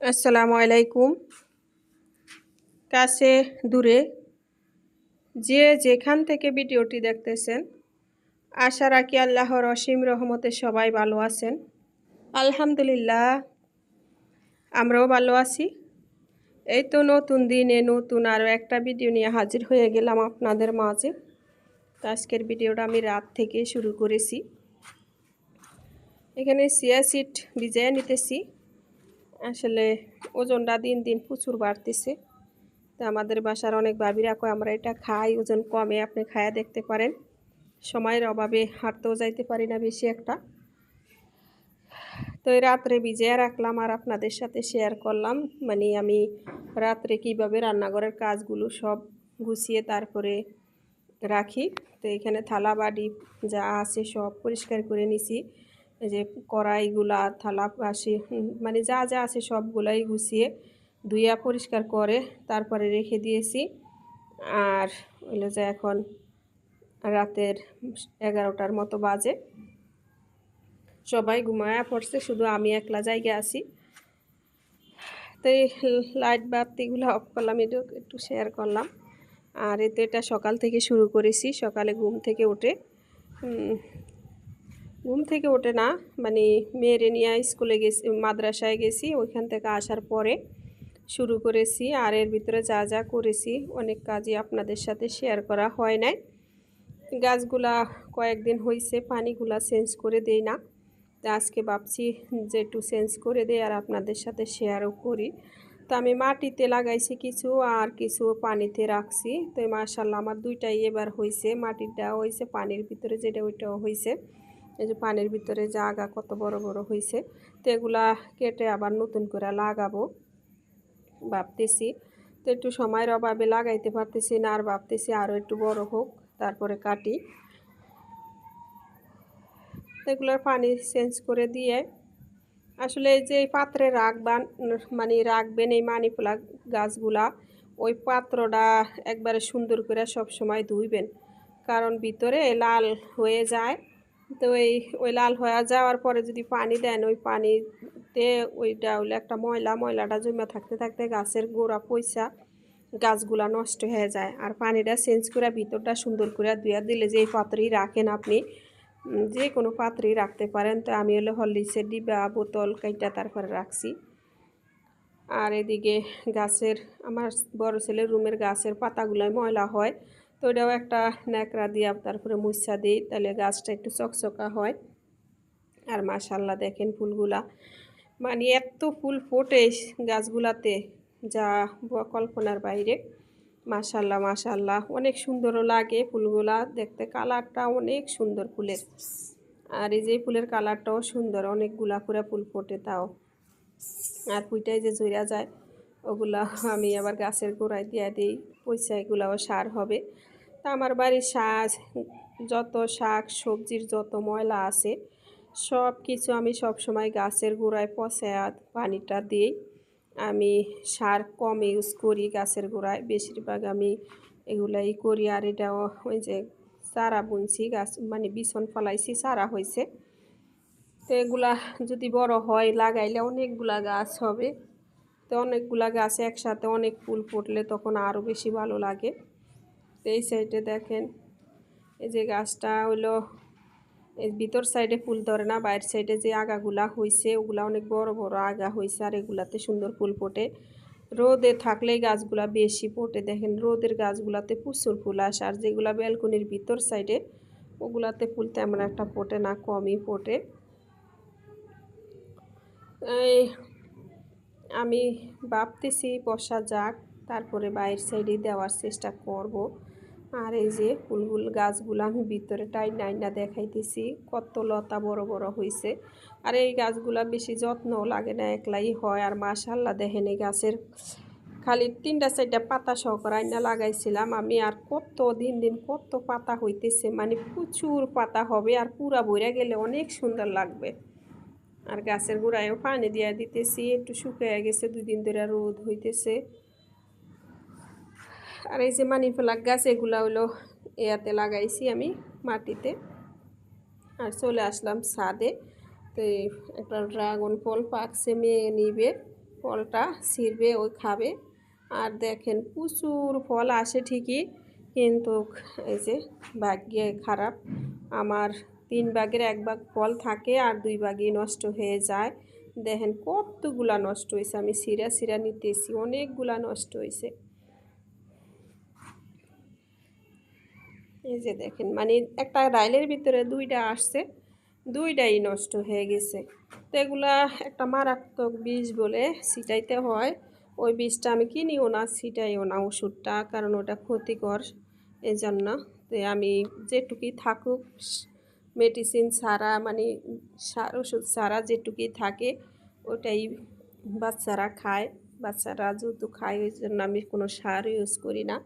আসসালামু আলাইকুম। কাছে দূরে যে যেখান থেকে ভিডিওটি দেখতেছেন, আশা রাখি আল্লাহর অসীম রহমতে সবাই ভালো আছেন। আলহামদুলিল্লাহ, আমরাও ভালো আছি। এই তো নতুন দিনে নতুন আরও একটা ভিডিও নিয়ে হাজির হয়ে গেলাম আপনাদের মাঝে। তো আজকের ভিডিওটা আমি রাত থেকে শুরু করেছি। এখানে সিয়া সিট ভিজাইয়া নিতেছি। আসলে ওজনটা দিন দিন প্রচুর বাড়তেছে। তো আমাদের বাসার অনেক ভাবিরা কয়, আমরা এটা খাই, ওজন কমে, আপনি খায়া দেখতে পারেন। সময়ের অভাবে হাঁটতেও যাইতে পারি না বেশি একটা। তো এই রাত্রে ভিজিয়ে রাখলাম আর আপনাদের সাথে শেয়ার করলাম। মানে আমি রাত্রে কীভাবে রান্নাঘরের কাজগুলো সব গুছিয়ে তারপরে রাখি। তো এখানে থালা বাড়ি যা আছে সব পরিষ্কার করে নিছি। যে কড়াইগুলা, থালা, বাসি মানে যা যা আছে সবগুলাই গুছিয়ে ধুইয়া পরিষ্কার করে তারপরে রেখে দিয়েছি। আর হইল যে এখন রাতের এগারোটার মতো বাজে। সবাই ঘুমায়া পড়ছে, শুধু আমি একলা জায়গায় আছি। তো এই লাইট বাতিগুলো অফ করলাম এটা একটু শেয়ার করলাম। আর এতে এটা সকাল থেকে শুরু করেছি, সকালে ঘুম থেকে উঠে। ঘুম থেকে ওঠে না। মানে মেয়েরে নিয়ে স্কুলে গেছি, মাদ্রাসায় গেছি, ওইখান থেকে আসার পরে শুরু করেছি আর এর ভিতরে যা যা করেছি, অনেক কাজই আপনাদের সাথে শেয়ার করা হয় নাই। গাছগুলা কয়েকদিন হয়েছে পানিগুলা চেঞ্জ করে দেই না। আজকে ভাবছি যে একটু চেঞ্জ করে দেয় আর আপনাদের সাথে শেয়ারও করি। তো আমি মাটিতে লাগাইছি কিছু আর কিছু পানিতে রাখছি। তো মার্শাল্লাহ আমার দুইটাই এবার হয়েছে মাটিরটা হয়েছে পানির ভিতরে যেটা ওইটাও হয়েছে এই যে পানির ভিতরে জাগা কত বড় বড় হয়েছে তো এগুলা কেটে আবার নতুন করে লাগাবো ভাবতেছি। তো একটু সময়ের অভাবে লাগাইতে পারতেছি না, আর ভাবতেছি আরও একটু বড় হোক, তারপরে কাটি। এগুলোর পানি চেঞ্জ করে দিয়ে আসলে যে পাত্রে রাখবান মানে রাখবেন এই মানি ফোলা গাছগুলা, ওই পাত্রটা একবারে সুন্দর করে সব সময় ধুইবেন। কারণ ভিতরে লাল হয়ে যায় তো এই, ওই লাল হয়ে যাওয়ার পরে যদি পানি দেন, ওই পানিতে ওইটা হইলে একটা ময়লা, ময়লাটা জমে থাকতে থাকতে গাছের গোড়া পয়সা গাছগুলা নষ্ট হয়ে যায়। আর পানিটা চেঞ্জ করে ভিতরটা সুন্দর করে ধুয়া দিলে যে এই পাত্রেই রাখেন আপনি যে কোনো পাত্রেই রাখতে পারেন। তো আমি হলে হরলিক্সের ডিবা, বোতল কাইটা তারপরে রাখছি। আর এদিকে গাছের, আমার বড় ছেলের রুমের গাছের পাতাগুলোয় ময়লা হয়। তো ওটাও একটা ন্যাকড়া দিয়ে তারপরে মুসা দিই, তাহলে গাছটা একটু চকচকা হয়। আর মাশাল্লাহ দেখেন ফুলগুলা। মানে এত ফুল ফোটে গাছগুলাতে, যা কল্পনার বাইরে। মাশাল্লাহ মাশাল্লাহ অনেক সুন্দরও লাগে ফুলগুলা। দেখতে কালারটা অনেক সুন্দর ফুলের। আর এই যে ফুলের কালারটাও সুন্দর, অনেকগুলা করে ফুল ফোটে তাও। আর পুইটাই যে জইরা যায় ওগুলা আমি আবার গাছের গোড়ায় দিয়ে দিই পয়সা এগুলাও সার হবে। তা আমার বাড়ির শাক যত শাক, সবজির যত ময়লা আছে সব কিছু আমি সব সময় গাছের গোড়ায় পচা পানিটা দিই আমি সার কম ইউজ করি গাছের গোড়ায়। বেশিরভাগ আমি এগুলাই করি আর এটাও ওই যে চারা বুনছি, গাছ মানে বিছন ফলাইছি, চারা হয়েছে তো এগুলা যদি বড় হয়, লাগাইলে অনেকগুলা গাছ হবে। তো অনেকগুলা গাছে একসাথে অনেক ফুল ফুটলে তখন আরও বেশি ভালো লাগে। তো এই সাইডে দেখেন, এই যে গাছটা হইল ভিতর সাইডে ফুল ধরে না, বাইরের সাইডে যে আগাগুলা হয়েছে ওগুলা অনেক বড় বড় আগা হয়েছে আর এগুলাতে সুন্দর ফুল ফোটে। রোদে থাকলেই গাছগুলা বেশি ফোটে। দেখেন, রোদের গাছগুলাতে প্রচুর ফুল আসে আর যেগুলা ব্যালকনির ভিতর সাইডে, ওগুলাতে ফুল তেমন একটা ফোটে না, কমই ফোটে। এই আমি ভাবতেছি বসা যাক, তারপরে বাইরের সাইডে দেওয়ার চেষ্টা করব। আর এই যে ফুলগুল, গাছগুলো আমি ভিতরে টাই নাইনা দেখাইতেছি, কত লতা বড় বড় হয়েছে আর এই গাছগুলা বেশি যত্নও লাগে না, একলাই হয়। আর মাশাল্লাহ দেখেন এই গাছের খালি তিনটা চারটা পাতা সহকার আইনা লাগাইছিলাম। আমি আর কত দিন দিন কত পাতা হইতেছে মানে প্রচুর পাতা হবে। আর পুরা বইরা গেলে অনেক সুন্দর লাগবে। আর গাছের গোড়ায়ও পানি দিয়া দিতেছি, একটু শুকিয়ে গেছে, দুই দিন ধরে রোদ হইতেছে। আর এই যে মানি ফেলাক গাছ, এগুলা হলো এয়াতে লাগাইছি আমি মাটিতে। আর চলে আসলাম ছাদে। তো একটা ড্রাগন ফল পাকছে, মেয়ে নিবে, ফলটা ছিঁড়বে ওই খাবে। আর দেখেন প্রচুর ফল আসে ঠিকই, কিন্তু এই যে ভাগ্যে খারাপ। আমার তিন ভাগের এক ভাগ ফল থাকে আর দুই ভাগই নষ্ট হয়ে যায়। দেখেন কতগুলা নষ্ট হয়েছে আমি সিরা সিরা নিতেছি, অনেকগুলা নষ্ট হয়েছে এই যে দেখেন মানে একটা ডাইলের ভিতরে দুইটা আসছে, দুইটাই নষ্ট হয়ে গেছে। তো এগুলা একটা মারাত্মক বীজ বলে ছিটাইতে হয়। ওই বীজটা আমি কিনিও না, ছিটাইও না ওষুধটা, কারণ ওটা ক্ষতিকর। এই জন্য তো আমি যেটুকুই থাকুক মেডিসিন ছাড়া মানে সার, ওষুধ ছাড়া যেটুকুই থাকে, ওটাই বাচ্চারা খায়। বাচ্চারা যেহেতু খায়, ওই জন্য আমি কোনো সার ইউজ করি না।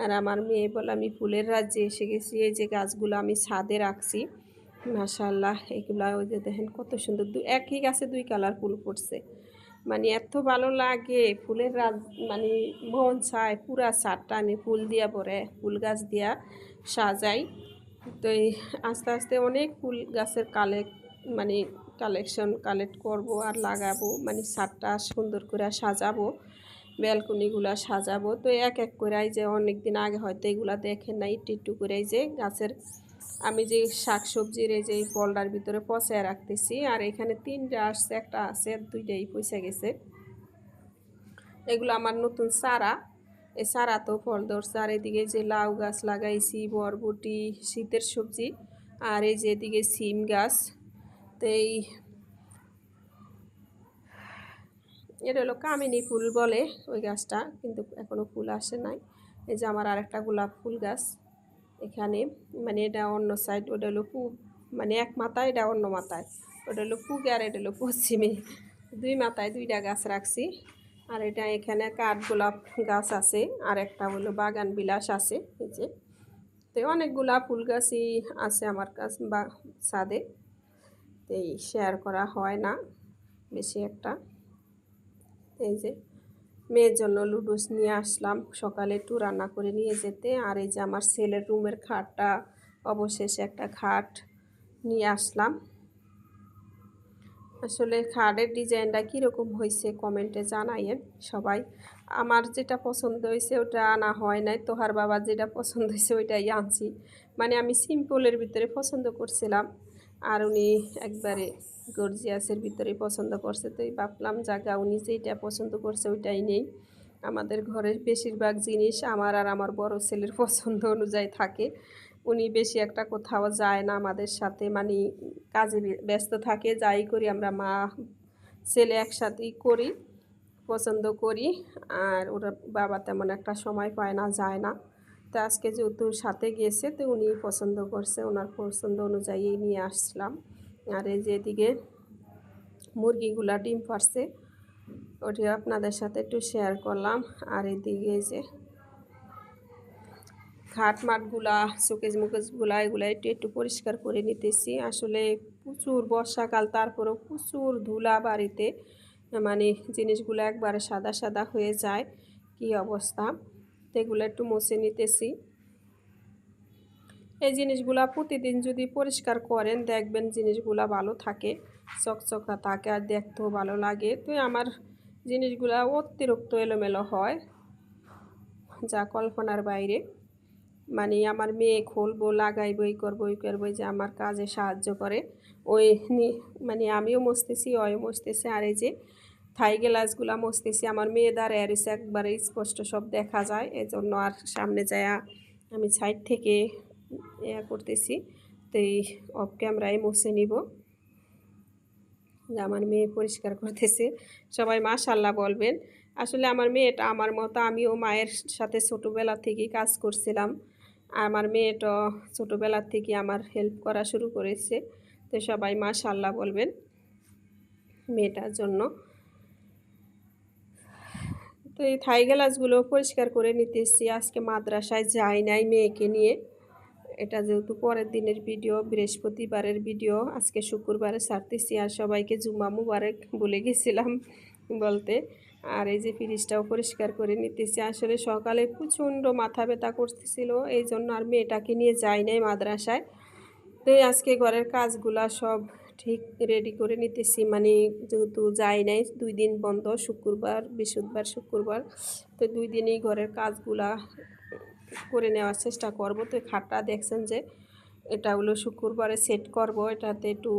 আর আমার মেয়ে বলে, আমি ফুলের রাজ্যে এসে গেছি, এই যে গাছগুলো আমি ছাদে রাখছি মাশাল্লাহ এগুলা ওই যে দেখেন কত সুন্দর, দু, একই গাছে দুই কালার ফুল ফুটছে মানে এত ভালো লাগে, ফুলের রাজ মানে মন চায়, পুরা ছাদটা আমি ফুল দিয়া পরে ফুল গাছ দিয়া সাজাই। তো এই আস্তে আস্তে অনেক ফুল গাছের কালেক্ট মানে কালেকশন কালেক্ট করব আর লাগাবো মানে ছাদটা সুন্দর করে সাজাবো ব্যালকনিগুলো সাজাবো। তো এক এক করে যে অনেক দিন আগে হয়তো এগুলো দেখেন না একটু একটু করে যে গাছের আমি যে শাক সবজির এই যে ফলটার ভিতরে পচায় রাখতেছি, আর এখানে তিনটা আসছে, একটা আছে, দুইটাই পয়সা গেছে। এগুলো আমার নতুন চারা। এই তো ফল ধরছে। আর এদিকে যে লাউ গাছ লাগাইছি, বরবটি, শীতের সবজি, আর এই যে এদিকে সিম গাছ, তো এই এটা হলো কামিনী ফুল বলে ওই গাছটা, কিন্তু এখনও ফুল আসে নাই। এই যে আমার আরেকটা গোলাপ ফুল গাছ এখানে মানে এটা অন্য সাইড ওটা হলো পু মানে এক মাথায় এটা অন্য মাথায়। ওটা হলো পুগে আর এটা হলো পশ্চিমে। দুই মাথায় দুইটা গাছ রাখছি। আর এটা এখানে কাঠ গোলাপ গাছ আছে, আর একটা হলো বাগান বিলাস আছে, এই যে। তো অনেকগুলা ফুল গাছই আছে আমার কাছ বা ছাদে এই শেয়ার করা হয় না, বেশি একটা। এই যে, মেয়ের জন্য লুডুস নিয়ে আসলাম, সকালে একটু রান্না করে নিয়ে যেতে, আর এই যে আমার ছেলের রুমের খাটটা, অবশেষে একটা খাট নিয়ে আসলাম। আসলে খাটের ডিজাইনটা কীরকম হয়েছে কমেন্টে জানাইয়েন সবাই। আমার যেটা পছন্দ হয়েছে ওটা আনা হয় নাই, তোহার বাবার যেটা পছন্দ হয়েছে ওইটাই আনছি। মানে আমি সিম্পলের ভিতরে পছন্দ করছিলাম আর উনি একবারে গর্জিয়াসের ভিতরে পছন্দ করছে। তো এই ভাবলাম জায়গা উনি যেটা পছন্দ করছে ওইটাই নেই। আমাদের ঘরের বেশিরভাগ জিনিস আমার আর আমার বড় ছেলের পছন্দ অনুযায়ী থাকে। উনি বেশি একটা কোথাও যায় না আমাদের সাথে মানে কাজে ব্যস্ত থাকে, যাই করি আমরা মা, ছেলে একসাথেই করি, পছন্দ করি, আর ওরা বাবা তেমন একটা সময় পায় না, যায় না। তো আজকে যেহেতু সাথে গিয়েছে তো উনি পছন্দ করছে, ওনার পছন্দ অনুযায়ী নিয়ে আসলাম। আর এই যে এদিকে মুরগিগুলা ডিম পারছে ওটি আপনাদের সাথে একটু শেয়ার করলাম। আর এদিকে যে খাট মাঠগুলা শোকেজ মুকেজগুলা, এগুলা একটু একটু পরিষ্কার করে নিতেছি। আসলে প্রচুর বর্ষাকাল, তারপরেও প্রচুর ধুলা বাড়িতে মানে জিনিসগুলো একবারে সাদা সাদা হয়ে যায়। কি অবস্থা? এগুলো একটু মুছে নিতেছি। এই জিনিসগুলা প্রতিদিন যদি পরিষ্কার করেন, দেখবেন জিনিসগুলা ভালো থাকে, চকচকা থাকে আর দেখতেও ভালো লাগে। তো আমার জিনিসগুলা অতিরিক্ত এলোমেলো হয়, যা কল্পনার বাইরে। মানে আমার মেয়ে খুলবো, লাগাইবো এই করব এই করব যে আমার কাজে সাহায্য করে। ওই মানে আমিও মসতেছি ওয়ও মসতেছি, আর এই যে থাই গ্লাসগুলো মসতেছি, আমার মেয়ে দাঁড়ায় আর একবারে স্পষ্ট সব দেখা যায়, এজন্য আর সামনে যায় আমি সাইড থেকে ইয়া করতেছি, তো এই অফ ক্যামেরায় মুছে নিব। আমার মেয়ে পরিষ্কার করতেছে, সবাই মাশাল্লাহ বলবেন। আসলে আমার মেয়েটা আমার মতো, আমিও মায়ের সাথে ছোটোবেলা থেকেই কাজ করছিলাম। আমার মেয়েটা ছোটোবেলার থেকে আমার হেল্প করা শুরু করেছে। তো সবাই মাশাল্লাহ বলবেন মেয়েটার জন্য। তো এই থাই গ্লাসগুলো পরিষ্কার করে নিতেছি। আজকে মাদ্রাসায় যাই নাই মেয়েকে নিয়ে। এটা যেহেতু পরের দিনের ভিডিও বৃহস্পতিবারের ভিডিও আজকে শুক্রবারে সারতেছি আর সবাইকে জুমা মুবারক বলে গেছিলাম বলতে। আর এই যে ফ্রিজটাও পরিষ্কার করে নিতেছি। আসলে সকালে প্রচণ্ড মাথা ব্যথা করতেছিল, এই জন্য আর মেয়েটাকে নিয়ে যাই নাই মাদ্রাসায়। তো আজকে ঘরের কাজগুলা সব ঠিক রেডি করে নিতেছি মানে যেহেতু যাই নাই, দুই দিন বন্ধ, শুক্রবার, বৃহস্পতিবার, শুক্রবার। তো দুই দিনই ঘরের কাজগুলা করে নেওয়ার চেষ্টা করব। তো খাটটা দেখছেন যে এটা হলো শুক্রবারে সেট করব। এটাতে একটু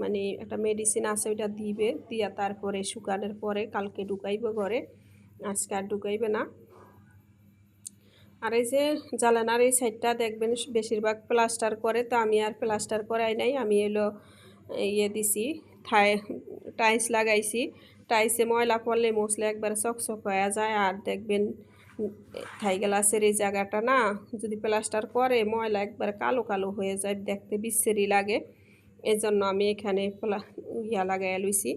মানে একটা মেডিসিন আছে, ওইটা দিবে। দিয়া তারপরে শুকানোর পরে কালকে ঢুকাইব ঘরে। আজকে আর ঢুকাইবে না। আর এই যে জ্বালানার এই সাইডটা দেখবেন, বেশিরভাগ প্লাস্টার করে, তো আমি আর প্লাস্টার করাই নাই। আমি এলো ইয়ে দিছি, থাই টাইলস লাগাইছি। টাইলসে ময়লা পড়লে মশলা একবার চকচক হয়ে যায়। আর দেখবেন থাই গ্লাসের এই জায়গাটা না, যদি প্লাস্টার করে, ময়লা একবার কালো কালো হয়ে যায়, দেখতে বিশ্রী লাগে। এই জন্য আমি এখানে ইয়া লাগাই লইছি।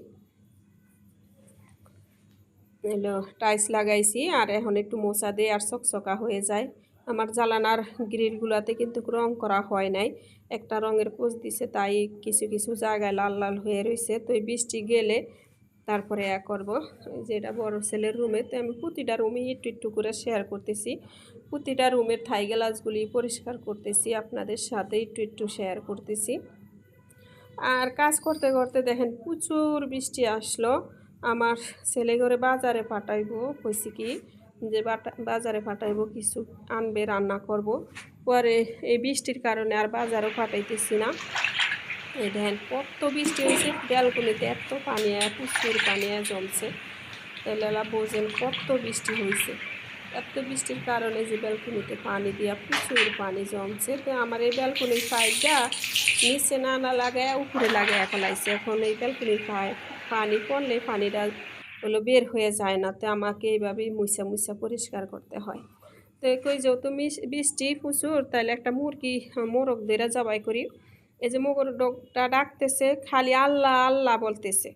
এলো, টাইলস লাগাইছি, আর এখন একটু মোচা দিয়ে আর চকচকা হয়ে যায়। আমার জ্বালানার গ্রিলগুলোতে কিন্তু রং করা হয় নাই। একটা রঙের পোজ দিছে, তাই কিছু কিছু জায়গায় লাল লাল হয়ে রয়েছে তো এই বৃষ্টি গেলে তারপরে এ করব। যেটা বড় ছেলের রুমে তো আমি প্রতিটা রুমে একটু একটু করে শেয়ার করতেছি। প্রতিটা রুমের থাই গ্লাসগুলি পরিষ্কার করতেছি, আপনাদের সাথে একটু একটু শেয়ার করতেছি। আর কাজ করতে করতে দেখেন প্রচুর বৃষ্টি আসলো। আমার ছেলে ঘরে বাজারে পাঠাইবো, কইছি কি যে বাজারে পাঠাইবো কিছু, আনবে, রান্না করব। পরে এই বৃষ্টির কারণে আর বাজারও পাঠাইতেছি না। এই দেখেন, কত বৃষ্টি হয়েছে ব্যালকনিতে এত পানি প্রচুর পানি জমছে। তাহলে বোঝেন কত বৃষ্টি হয়েছে। এত বৃষ্টির কারণে যে ব্যালকনিতে পানি দিয়া প্রচুর পানি জমছে। তো আমার এই ব্যালকনির পাইপটা নিচে না না লাগায়, উপরে লাগায় ফেলাইছে এখন এই ব্যালকনির পাইপ পানি পড়লে পানিটা হলো বের হয়ে যায় না। তো আমাকে এইভাবেই মুসা মুসা পরিষ্কার করতে হয়। তো কই যেহেতু বৃষ্টি প্রচুর, তাহলে একটা মুরগি, মোরগ দেরা জবাই করি এই যে মোগর ডোকটা ডাকতেছে খালি আল্লাহ আল্লাহ বলতেছে।